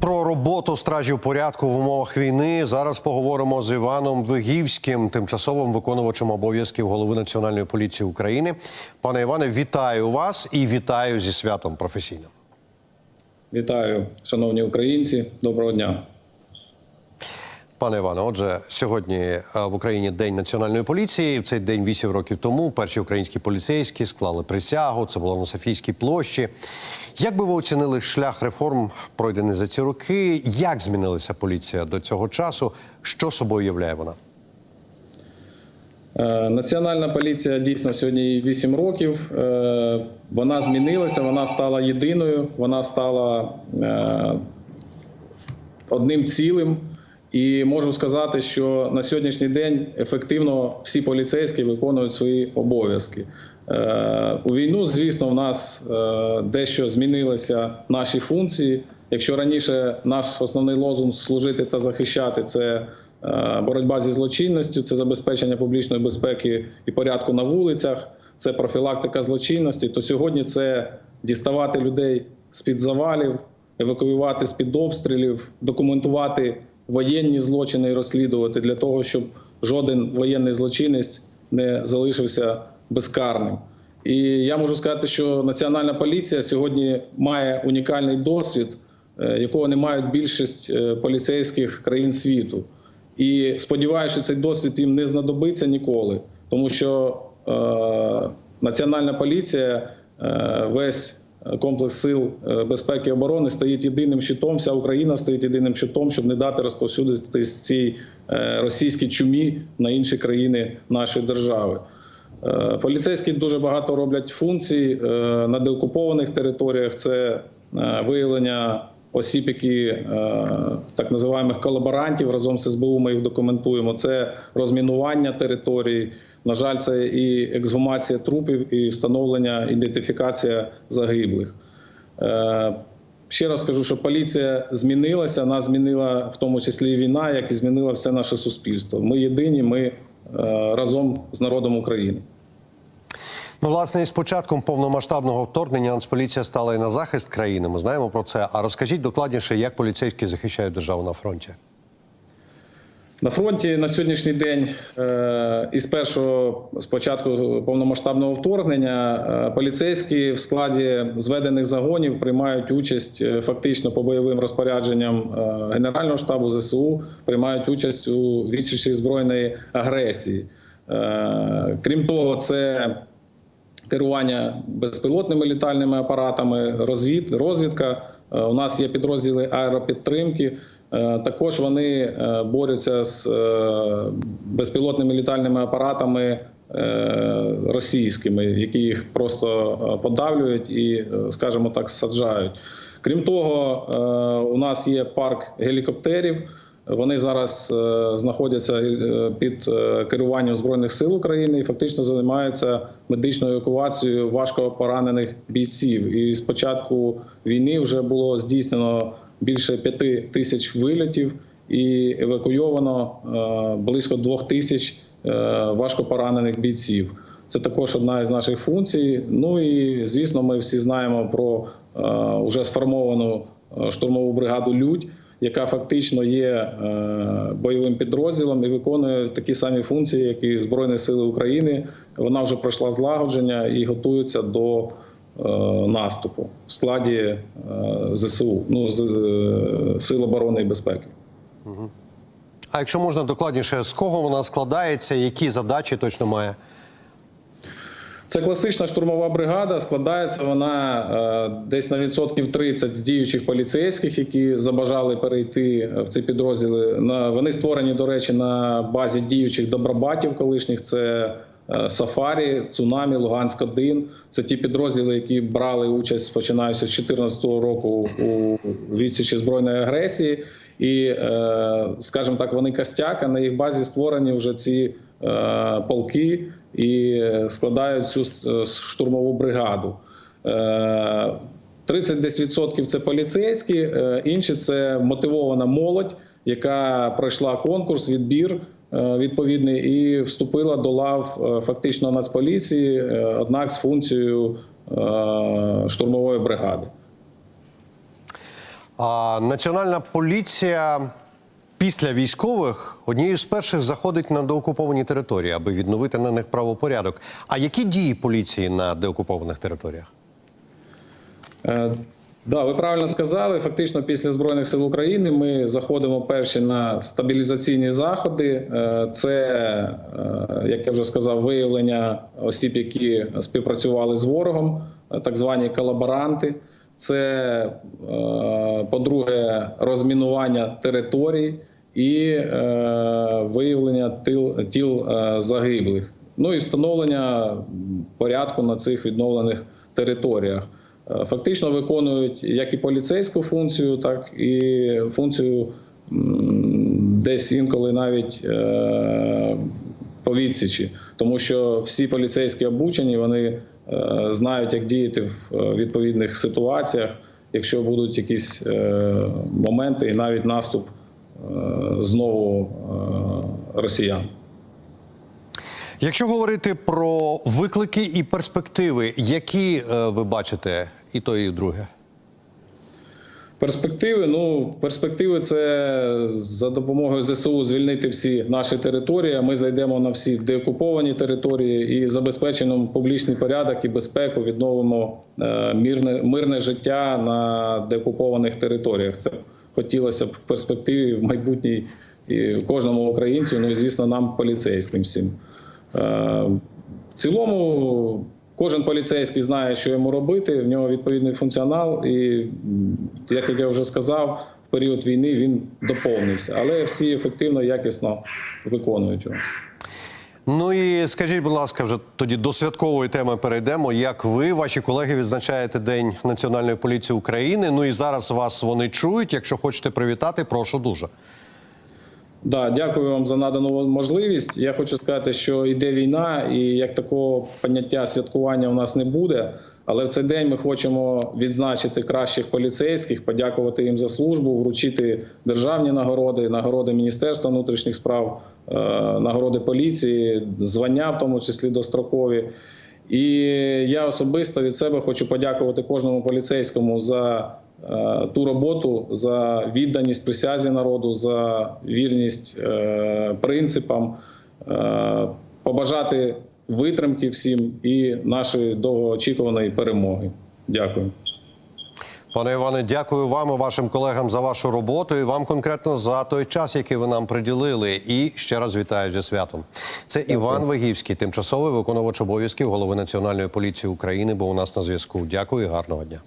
Про роботу стражів порядку в умовах війни зараз поговоримо з Іваном Вигівським, тимчасовим виконувачем обов'язків голови Національної поліції України. Пане Іване, вітаю вас і вітаю зі святом професійним. Вітаю, шановні українці. Доброго дня. Пане Іване, отже, сьогодні е, в Україні День національної поліції. В цей день вісім років тому перші українські поліцейські склали присягу. Це було на Софійській площі. Як би ви оцінили шлях реформ, пройдений за ці роки? Як змінилася поліція до цього часу? Що собою являє вона? Е, Національна поліція дійсно сьогодні 8 років. Е, Вона змінилася, вона стала єдиною, вона стала одним цілим. І можу сказати, що на сьогоднішній день ефективно всі поліцейські виконують свої обов'язки. Е, У війну, звісно, в нас е, дещо змінилися наші функції. Якщо раніше наш основний лозунг служити та захищати це е, боротьба зі злочинністю, це забезпечення публічної безпеки і порядку на вулицях, це профілактика злочинності, то сьогодні це діставати людей з-під завалів, евакуювати з-під обстрілів, документувати воєнні злочини розслідувати для того, щоб жоден воєнний злочинець не залишився безкарним. І я можу сказати, що Національна поліція сьогодні має унікальний досвід, е, якого не мають більшість е, поліцейських країн світу. І сподіваюся, що цей досвід їм не знадобиться ніколи, тому що е, Національна поліція, е, весь комплекс сил е, безпеки і оборони стоїть єдиним щитом. Вся Україна стоїть єдиним щитом, щоб не дати розповсюдитись цій е, російській чумі на інші країни нашої держави. Е, Поліцейські дуже багато роблять функцій е, на деокупованих територіях. Це е, виявлення осіб, які е, так називаємих колаборантів разом з СБУ. Ми їх документуємо. Це розмінування територій. На жаль, це і ексгумація трупів, і встановлення ідентифікація загиблих. Е, Ще раз скажу, що поліція змінилася. Нас змінила в тому числі і війна, як і змінила все наше суспільство. Ми єдині, ми е, разом з народом України. Ну, власне, із початком повномасштабного вторгнення Нацполіція стала і на захист країни. Ми знаємо про це. А розкажіть докладніше, як поліцейські захищають державу на фронті. На фронті на сьогоднішній день е, із першого спочатку повномасштабного вторгнення е, поліцейські в складі зведених загонів приймають участь е, фактично по бойовим розпорядженням Генерального штабу ЗСУ, приймають участь у відсічі збройної агресії. Крім того, це керування безпілотними літальними апаратами, розвід, розвідка. Е, У нас є підрозділи аеропідтримки. Е, Також вони е, борються з безпілотними літальними апаратами російськими, які їх просто подавлюють і, скажімо так, саджають. Крім того, у нас є парк гелікоптерів. Вони зараз е, знаходяться е, під е, керуванням збройних сил України і фактично займаються медичною евакуацією важко поранених бійців. І з початку війни вже було здійснено більше п'яти тисяч вильотів і евакуйовано близько двох тисяч важко поранених бійців. Це також одна із наших функцій. Ну і звісно, ми всі знаємо про е, вже сформовану штурмову бригаду Людь яка фактично є е, бойовим підрозділом і виконує такі самі функції, як і Збройні Сили України. Вона вже пройшла злагодження і готується до е, наступу в складі е, ЗСУ, ну Сил оборони і безпеки. А якщо можна докладніше, з кого вона складається, які задачі точно має? Це класична штурмова бригада. Складається вона е, десь на відсотків 30 з діючих поліцейських, які забажали перейти в ці підрозділи. На вони створені, до речі, на базі діючих добробатів колишніх. Це е, Сафарі, Цунамі, Луганськ 1 Це ті підрозділи, які брали участь починаючи з 2014 року у відсічі збройної агресії. І, е, скажімо так, вони костяк, на їх базі створені вже ці е, полки і складають цю е, штурмову бригаду. Е, 30 десь відсотків це поліцейські, е, інші це мотивована молодь, яка пройшла конкурс, відбір е, відповідний і вступила до лав е, фактично Нацполіції, е, однак з функцією е, штурмової бригади. А Національна поліція після військових однією з перших заходить на деокуповані території, аби відновити на них правопорядок. А які дії поліції на деокупованих територіях? Е, Да, ви правильно сказали. Фактично, після збройних сил України ми заходимо перші на стабілізаційні заходи. Е, Це, е, як я вже сказав, виявлення осіб, які співпрацювали з ворогом, е, так звані колаборанти. Це, е, по-друге, розмінування територій і е, виявлення тил, тіл е, загиблих. Ну і встановлення порядку на цих відновлених територіях. Фактично виконують як і поліцейську функцію, так і функцію десь інколи навіть е, по відсічі, тому що всі поліцейські обучені, вони знають, як діяти в е, відповідних ситуаціях, якщо будуть якісь е, моменти і навіть наступ е, знову е, росіян. Якщо говорити про виклики і перспективи, які е, ви бачите і то, і друге? Перспективи, ну перспективи це за допомогою ЗСУ звільнити всі наші території. Ми зайдемо на всі деокуповані території і забезпечимо публічний порядок і безпеку. Відновимо е, мирне мирне життя на деокупованих територіях. Це хотілося б в перспективі в майбутній і кожному українцю. Ну і звісно, нам поліцейським всім. Е, в цілому кожен поліцейський знає, що йому робити. В нього відповідний функціонал, і як я вже сказав, в період війни він доповнився, але всі ефективно, якісно виконують його. Ну і скажіть, будь ласка, вже тоді до святкової теми перейдемо. Як ви, ваші колеги, відзначаєте День Національної поліції України? Ну і зараз вас вони чують. Якщо хочете привітати, прошу дуже. Да, дякую вам за надану можливість. Я хочу сказати, що йде війна, і як такого поняття святкування у нас не буде. Але в цей день ми хочемо відзначити кращих поліцейських, подякувати їм за службу, вручити державні нагороди, нагороди Міністерства внутрішніх справ, е, нагороди поліції, звання, в тому числі дострокові. І я особисто від себе хочу подякувати кожному поліцейському за ту роботу, за відданість присязі народу, за вірність е, принципам, е, побажати витримки всім і нашої довгоочікуваної перемоги. Дякую. Пане Іване, дякую вам і вашим колегам за вашу роботу і вам конкретно за той час, який ви нам приділили. І ще раз вітаю зі святом. Це Іван Вигівський, тимчасовий виконувач обов'язків голови Національної поліції України, бо у нас на зв'язку. Дякую і гарного дня.